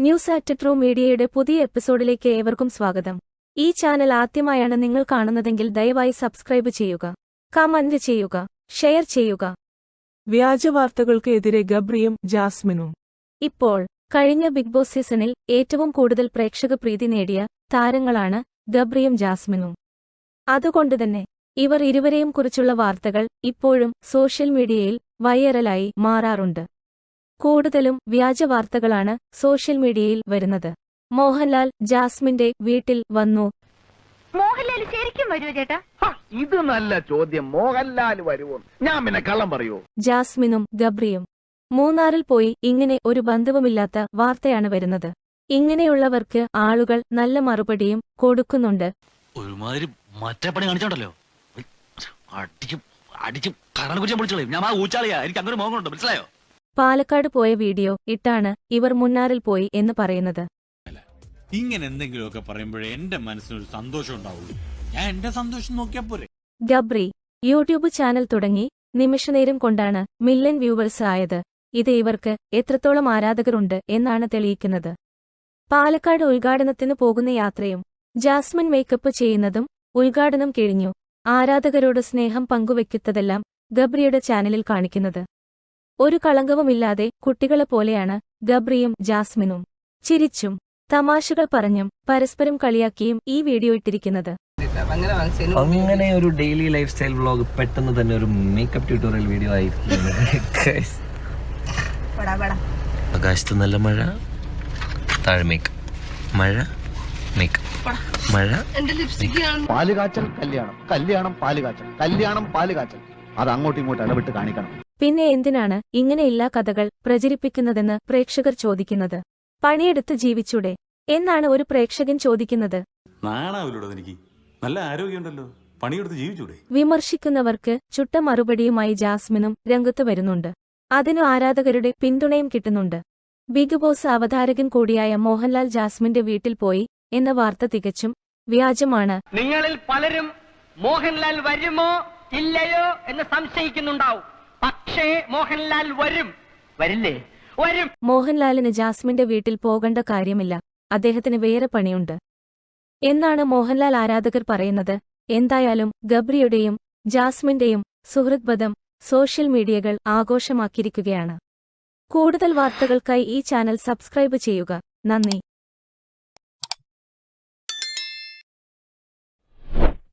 News ആറ്റ് true മീഡിയയുടെ പുതിയ എപ്പിസോഡിലേക്ക് ഏവർക്കും സ്വാഗതം. ഈ ചാനൽ ആദ്യമായാണ് നിങ്ങൾ കാണുന്നതെങ്കിൽ ദയവായി സബ്സ്ക്രൈബ് ചെയ്യുക കമന്റ് ചെയ്യുക ഷെയർ ചെയ്യുക. വ്യാജ എതിരെ ഗബ്രിയും ജാസ്മിനും. ഇപ്പോൾ കഴിഞ്ഞ ബിഗ് ബോസ് സീസണിൽ ഏറ്റവും കൂടുതൽ പ്രേക്ഷക പ്രീതി നേടിയ താരങ്ങളാണ് ഗബ്രിയും ജാസ്മിനും. അതുകൊണ്ടുതന്നെ ഇവർ ഇരുവരെയും കുറിച്ചുള്ള വാർത്തകൾ ഇപ്പോഴും സോഷ്യൽ മീഡിയയിൽ വൈറലായി മാറാറുണ്ട്. കൂടുതലും വ്യാജ വാർത്തകളാണ് സോഷ്യൽ മീഡിയയിൽ വരുന്നത്. മോഹൻലാൽ ജാസ്മിന്റെ വീട്ടിൽ വന്നു. മോഹൻലാൽ ശരിക്കും വരുമോ ചേട്ടാ? ഇത് നല്ല ചോദ്യം. മോഹൻലാൽ വരുമോ ഞാൻ പിന്നെ കള്ളം പറയൂ. ജാസ്മിനും ഗബ്രിയും. മൂന്നാറിൽ പോയി ഇങ്ങനെ ഒരു ബന്ധവുമില്ലാത്ത വാർത്തയാണ് വരുന്നത്. ഇങ്ങനെയുള്ളവർക്ക് ആളുകൾ നല്ല മറുപടിയും കൊടുക്കുന്നുണ്ട്. ഒരുമാതിരി മറ്റേ പണി കാണിച്ചോണ്ടല്ലോ. അടിച്ചു അടിച്ചു കരണ കുറിച്ച് വിളിച്ചോളൂ ഞാൻ ആ ഊച്ചാളിയാ. എനിക്ക് അങ്ങനെ മോഹമുണ്ട് മനസ്സിലായോ? പാലക്കാട് പോയ വീഡിയോ ഇട്ടാണ് ഇവർ മുന്നാറിൽ പോയി എന്ന് പറയുന്നത്. ഇങ്ങനെ എന്തെങ്കിലുമൊക്കെ പറയുമ്പോഴേ എന്റെ മനസ്സിനൊരു സന്തോഷം ഉണ്ടാവുള്ളൂ. ഞാൻ എന്റെ സന്തോഷം നോക്കിയാ പോരെ. ഗബ്രി യൂട്യൂബ് ചാനൽ തുടങ്ങി നിമിഷനേരം കൊണ്ടാണ് മില്യൺ വ്യൂവേഴ്സ് ആയത്. ഇത് ഇവർക്ക് എത്രത്തോളം ആരാധകരുണ്ട് എന്നാണ് തെളിയിക്കുന്നത്. പാലക്കാട് ഉദ്ഘാടനത്തിന് പോകുന്ന യാത്രയും ജാസ്മിൻ മേക്കപ്പ് ചെയ്യുന്നതും ഉദ്ഘാടനം കഴിഞ്ഞു. ആരാധകരോട് സ്നേഹം പങ്കുവെക്കുന്നതെല്ലാം ഗബ്രിയുടെ ചാനലിൽ കാണിക്കുന്നത്. ഒരു കളങ്കവുമില്ലാതെ കുട്ടികളെപ്പോലെയാണ് ഗബ്രിയും ജാസ്മിനും. ചിരിച്ചും തമാശകൾ പറഞ്ഞും പരസ്പരം കളിയാക്കിയും ഈ വീഡിയോ ഇട്ടിരിക്കുന്നത്. അങ്ങനെ ഒരു ഡെയിലി ലൈഫ് സ്റ്റൈൽ വ്ളോഗ് പെട്ടെന്ന് തന്നെ ഒരു മേക്കപ്പ് ട്യൂട്ടോറിയൽ വീഡിയോ ആയിരിക്കും. Guys. ആകാശത്ത് നല്ല മഴ താഴെ മേക്കപ്പ് മഴ മേക്ക് മഴ പാൽ കാച്ചൽ കല്യാണം. കല്യാണം പാൽ കാച്ചൽ. കല്യാണം പാൽ കാച്ചൽ. അത് അങ്ങോട്ടും ഇങ്ങോട്ടും ഇടപെട്ട് കാണിക്കണം. പിന്നെ എന്തിനാണ് ഇങ്ങനെയില്ലാ കഥകൾ പ്രചരിപ്പിക്കുന്നതെന്ന് പ്രേക്ഷകർ ചോദിക്കുന്നത്? പണിയെടുത്ത് ജീവിച്ചൂടെ? എന്നാണ് ഒരു പ്രേക്ഷകൻ ചോദിക്കുന്നത്. നല്ല ആരോഗ്യമുണ്ടല്ലോ. പണിയെടുത്ത് ജീവിച്ചൂടെ? വിമർശിക്കുന്നവർക്ക് ചുട്ട മറുപടിയുമായി ജാസ്മിനും രംഗത്ത് വരുന്നുണ്ട്. അതിനു ആരാധകരുടെ പിന്തുണയും കിട്ടുന്നുണ്ട്. ബിഗ് ബോസ് അവതാരകൻ കൂടിയായ മോഹൻലാൽ ജാസ്മിന്റെ വീട്ടിൽ പോയി എന്ന വാർത്ത തികച്ചും വ്യാജമാണ്. നിങ്ങളിൽ പലരും മോഹൻലാൽ വരുമോ ഇല്ലയോ എന്ന് സംശയിക്കുന്നുണ്ടാവും. പക്ഷേ മോഹൻലാൽ വരും. വരില്ലേ? വരും. മോഹൻലാലിന് ജാസ്മിന്റെ വീട്ടിൽ പോകേണ്ട കാര്യമില്ല. അദ്ദേഹത്തിന് വേറെ പണിയുണ്ട്. എന്നാണ് മോഹൻലാൽ ആരാധകർ പറയുന്നത്? എന്തായാലും ഗബ്രിയുടെയും ജാസ്മിന്റെയും സുഹൃത് ബന്ധം സോഷ്യൽ മീഡിയകൾ ആഘോഷമാക്കിയിരിക്കുകയാണ്. കൂടുതൽ വാർത്തകൾക്കായി ഈ ചാനൽ സബ്സ്ക്രൈബ് ചെയ്യുക. നന്ദി.